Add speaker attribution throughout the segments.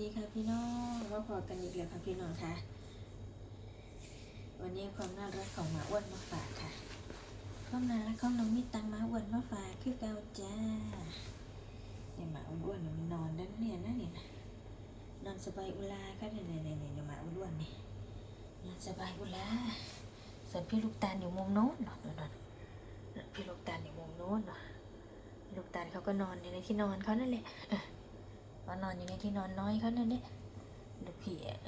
Speaker 1: ดีค่ะพี่น้องมาพอกันอีกแล้วค่ะพี่น้องค่ะ วันนี้ความน่ารักของหมาอ้วนมาฝากค่ะความน่ารักของน้องมิตตังหมาอ้วนมาฝากคือเกาจ้าเนี่ยหมาอ้วนๆเนี่ยมันนอนด้านเนี่ยนะเนี่ยนะนอนสบายอุลาค่ะเนี่ยเนี่ยเนี่ยเนี่ยหมาอ้วนนี่นอนสบายอุลาส่วนพี่ลูกตาลอยู่มุมโน้นเนาะนอนๆพี่ลูกตาลอยู่มุมโน้นเนาะลูกตาลเขาก็นอนในที่นอนเขานั่นแหละ เออมานอนอยู่ในที่นอนน้อยเขานั่นเนี่ยลูกพี่อะ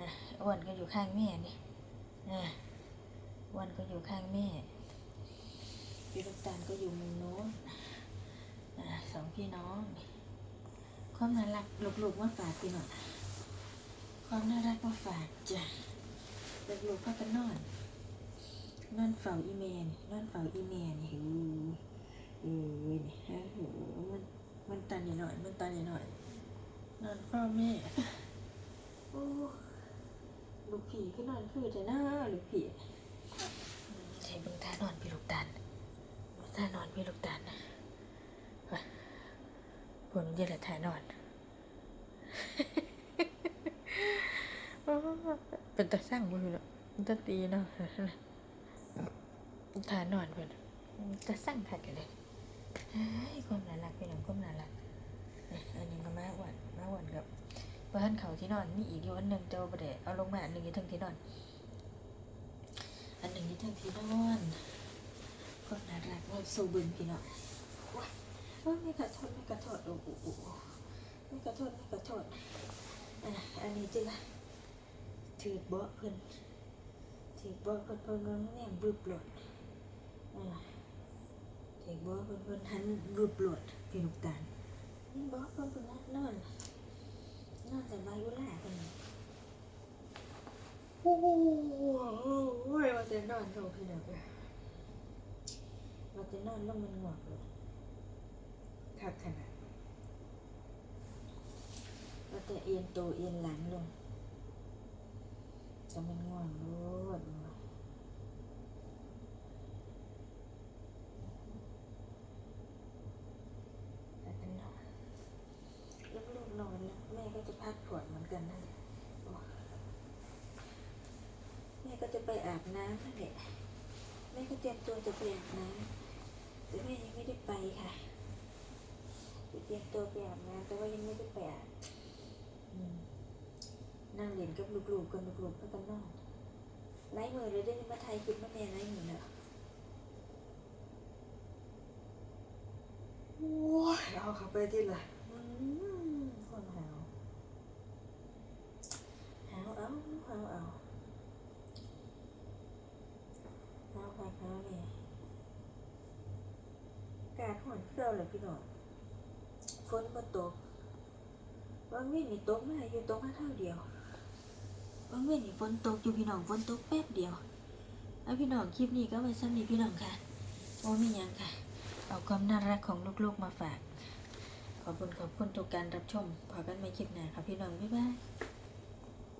Speaker 1: นะอ้วนก็อยู่ข้างแม่นี่นะอ้วนก็อยู่ข้างแม่พี่ลูกตาลก็อยู่มุมโน้นนะสองพี่น้อง ความน่ารักลูกๆมาฝากพี่หน่อยความน่ารักมาฝากจ้ะลูกๆก็กันนอนนอนเฝ้าอีเมนนอนเฝ้าอีเมนหิวเออนี่ฮะโหมัน มันตันนิดหน่อย มันตันนิดหน่อยนอนเฝ้าแม่โอ้ลูกผีก็นอนคือจะหน้าลูกผีใช้เบิ่งท่านอนพี่ลูกตันท่านอนพี่ลูกตันนะไปผลเย็นละท่านอน เป็นตาสร้างมือเนาะเป็นตาตีเนาะท่านอนเป็นตาสร้างขัดกันเลยเฮ้ย ความน่ารักพี่น้องความน่ารักอันนี้ก็มาอ้วนมาอ้วนกับบ้านเขาที่นอนมีอีกอยู่อันหนึ่งเจ้าประเดี๋ยวเอาลงมาอันหนึ่งอยู่ทั้งที่นอน อันหนึ่งอยู่ทั้งที่นอนความน่ารักว่าสูบึนพี่น้องว้าไม่กระทษไม่กระทษโอ้โหไม่กระทษไม่กระทษอะอันนี้จิละถือเบาะเพิ่นถือเบาะเพิ่นเพิ่นเพิ่นแนมบึบหลดอ่า เด็กบอกเพิ่นเพิ่นหันรูปโหลดพี่ลูกตาลนี่บอกเพิ่นเพิ่นนอนนอนนอนสบายอยู่แล้วเพิ่นโอ้โหว่าจะนอนโตพี่น้องเอ้ยว่าจะนอนแล้วมันงอกเลยคักขนาดว่าจะเอียนตัวเอียนหลังลงจะมันง่วงโลดว่ะ แล้วก็นอนลูกๆนอน แม่ก็จะพักผ่อนเหมือนกันน่ะแม่ก็จะไปอาบน้ำนั่นแหละแม่ก็เตรียมตัวจะไปอาบน้ำแต่แม่ยังไม่ได้ไปค่ะจะเตรียมตัวไปอาบน้ำแต่ว่ายังไม่ได้ไปอาบนั่งเล่นกับลูกๆกันลูกๆก็กันนอนไล่มือเลยได้มาไทยคลิปมาแน่ไล่มือเนอะโอ้ยเอาเข้าไปที่ละอืมคนหาวหาวเอาหาวเอา หาวค่ะหาเนี่ยอากาศห่อนเครื่องเลยพี่น้องฝนมาตกบางวี่นี่ตกมาอยู่ตกมาเท่าเดียวบางวี่นี่ฝนตกอยู่พี่น้องฝนตกแป๊บเดียวเอาพี่น้องคลิปนี้ก็ไว้ซ้ำนี้พี่น้องค่ะโอ้ไม่ยังค่ะ เอาความน่ารักของลูกๆมาฝาก ขอบคุณขอบคุณทุกการรับชมพอกันไม่คลิปหน้าค่ะพี่น้องบ๊ายบาย